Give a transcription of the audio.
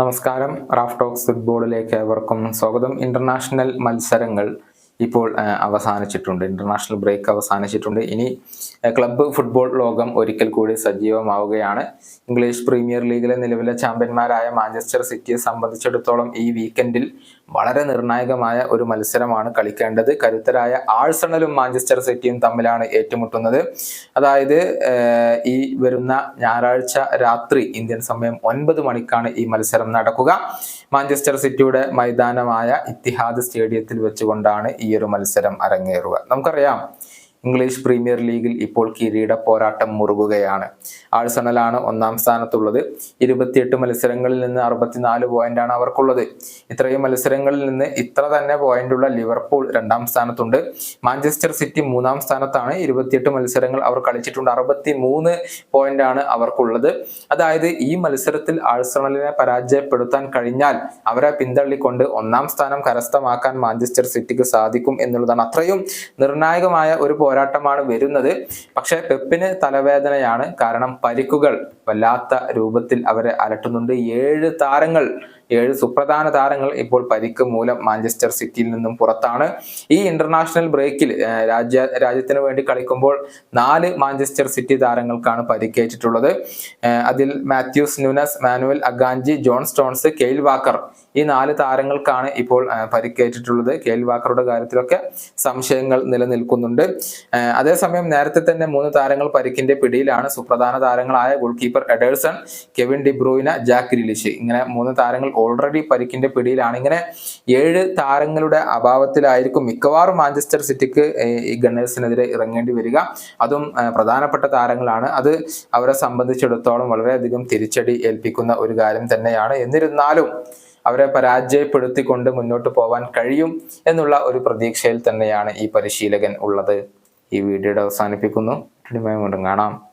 നമസ്കാരം Raf talks ഫുട്ബോളിലേക്ക് ഏവർക്കും സ്വാഗതം. ഇന്റർനാഷണൽ മത്സരങ്ങൾ ഇപ്പോൾ അവസാനിച്ചിട്ടുണ്ട്. International break അവസാനിച്ചിട്ടുണ്ട്. ഇനി ക്ലബ്ബ് ഫുട്ബോൾ ലോകം ഒരിക്കൽ കൂടി സജീവമാവുകയാണ്. ഇംഗ്ലീഷ് പ്രീമിയർ ലീഗിലെ നിലവിലെ ചാമ്പ്യന്മാരായ മാഞ്ചസ്റ്റർ സിറ്റിയെ സംബന്ധിച്ചിടത്തോളം ഈ വീക്കെൻഡിൽ വളരെ നിർണായകമായ ഒരു മത്സരമാണ് കളിക്കേണ്ടത്. കരുത്തരായ ആഴ്സണലും മാഞ്ചസ്റ്റർ സിറ്റിയും തമ്മിലാണ് ഏറ്റുമുട്ടുന്നത്. അതായത് ഈ വരുന്ന ഞായറാഴ്ച രാത്രി ഇന്ത്യൻ സമയം ഒൻപത് മണിക്കാണ് ഈ മത്സരം നടക്കുക. മാഞ്ചസ്റ്റർ സിറ്റിയുടെ മൈതാനമായ ഇത്തിഹാദ് സ്റ്റേഡിയത്തിൽ വെച്ചുകൊണ്ടാണ് ഈ ഒരു മത്സരം അരങ്ങേറുക. നമുക്കറിയാം ഇംഗ്ലീഷ് പ്രീമിയർ ലീഗിൽ ഇപ്പോൾ കിരീട പോരാട്ടം മുറുകുകയാണ്. ആഴ്സണലാണ് ഒന്നാം സ്ഥാനത്തുള്ളത്. ഇരുപത്തിയെട്ട് മത്സരങ്ങളിൽ നിന്ന് അറുപത്തിനാല് പോയിന്റാണ് അവർക്കുള്ളത്. ഇത്രയും മത്സരങ്ങളിൽ നിന്ന് ഇത്ര തന്നെ പോയിന്റുള്ള ലിവർപൂൾ രണ്ടാം സ്ഥാനത്തുണ്ട്. മാഞ്ചസ്റ്റർ സിറ്റി മൂന്നാം സ്ഥാനത്താണ്. ഇരുപത്തിയെട്ട് മത്സരങ്ങൾ അവർ കളിച്ചിട്ടുണ്ട്. അറുപത്തി മൂന്ന് പോയിന്റാണ് അവർക്കുള്ളത്. അതായത് ഈ മത്സരത്തിൽ ആഴ്സണലിനെ പരാജയപ്പെടുത്താൻ കഴിഞ്ഞാൽ അവരെ പിന്തള്ളിക്കൊണ്ട് ഒന്നാം സ്ഥാനം കരസ്ഥമാക്കാൻ മാഞ്ചസ്റ്റർ സിറ്റിക്ക് സാധിക്കും എന്നുള്ളതാണ്. അത്രയും നിർണായകമായ ഒരു പോരാട്ടമാണ് വരുന്നത്. പക്ഷെ പെപ്പിന് തലവേദനയാണ്. കാരണം പരിക്കുകൾ വല്ലാത്ത രൂപത്തിൽ അവരെ അലട്ടുന്നുണ്ട്. ഏഴ് താരങ്ങൾ ഏഴ് സുപ്രധാന താരങ്ങൾ ഇപ്പോൾ പരിക്ക് മൂലം മാഞ്ചസ്റ്റർ സിറ്റിയിൽ നിന്നും പുറത്താണ്. ഈ ഇന്റർനാഷണൽ ബ്രേക്കിൽ രാജ്യ രാജ്യത്തിന് വേണ്ടി കളിക്കുമ്പോൾ നാല് മാഞ്ചസ്റ്റർ സിറ്റി താരങ്ങൾക്കാണ് പരിക്കേറ്റിട്ടുള്ളത്. അതിൽ Matheus Nunes Manuel Akanji John Stones Kyle Walker ഈ നാല് താരങ്ങൾക്കാണ് ഇപ്പോൾ പരിക്കേറ്റിട്ടുള്ളത്. കെയിൽ വാക്കറുടെ കാര്യത്തിലൊക്കെ സംശയങ്ങൾ നിലനിൽക്കുന്നുണ്ട്. അതേസമയം നേരത്തെ തന്നെ മൂന്ന് താരങ്ങൾ പരിക്കിന്റെ പിടിയിലാണ്. സുപ്രധാന താരങ്ങളായ goal keeper Ederson Kevin De Bruyne Jack Grealish. ഇങ്ങനെ മൂന്ന് താരങ്ങൾ ഓൾറെഡി പരിക്കിന്റെ പിടിയിലാണ്. ഇങ്ങനെ ഏഴ് താരങ്ങളുടെ അഭാവത്തിലായിരിക്കും മിക്കവാറും മാഞ്ചസ്റ്റർ സിറ്റിക്ക് ഈ ഗണേഴ്സിനെതിരെ ഇറങ്ങേണ്ടി വരിക. അതും പ്രധാനപ്പെട്ട താരങ്ങളാണ്. അത് അവരെ സംബന്ധിച്ചിടത്തോളം വളരെയധികം തിരിച്ചടി ഏൽപ്പിക്കുന്ന ഒരു കാര്യം തന്നെയാണ്. എന്നിരുന്നാലും അവരെ പരാജയപ്പെടുത്തിക്കൊണ്ട് മുന്നോട്ട് പോവാൻ കഴിയും എന്നുള്ള ഒരു പ്രതീക്ഷയിൽ തന്നെയാണ് ഈ പരിശീലകൻ ഉള്ളത്. ഈ വീഡിയോയുടെ അവസാനിപ്പിക്കുന്നു. കാണാം.